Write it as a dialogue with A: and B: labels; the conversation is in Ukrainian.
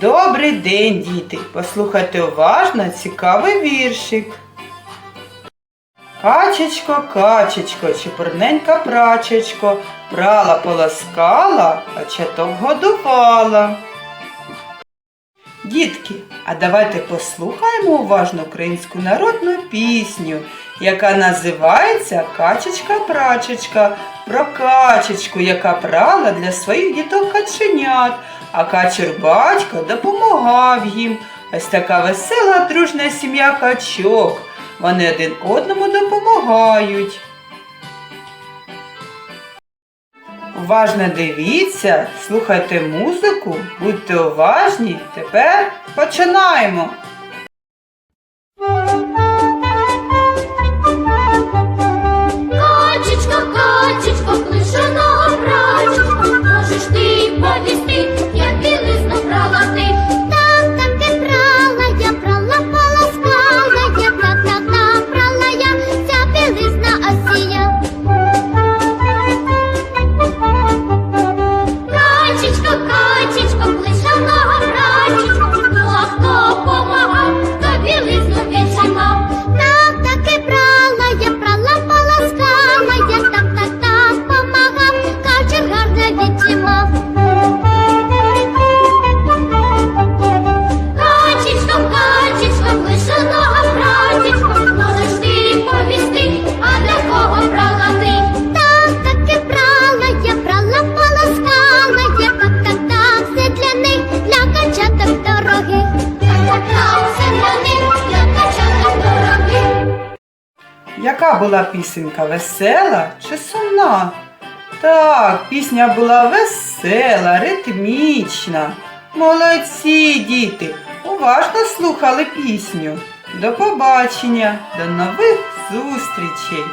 A: Добрий день, діти! Послухайте уважно цікавий віршик. Качечко, качечко, чепурненька прачечко, прала полоскала, а чаток годувала. Дітки, а давайте послухаємо уважно українську народну пісню, яка називається Качечка-прачечка про качечку, яка прала для своїх діток каченят, а качур батько допомагав їм. Ось така весела дружна сім'я качок. Вони один одному допомагають. Уважно дивіться, слухайте музику, будьте уважні. Тепер починаємо.
B: Качечко,
A: Яка була пісенька весела чи сумна? Так, пісня була весела, ритмічна. Молодці, діти! Уважно слухали пісню. До побачення, до нових зустрічей!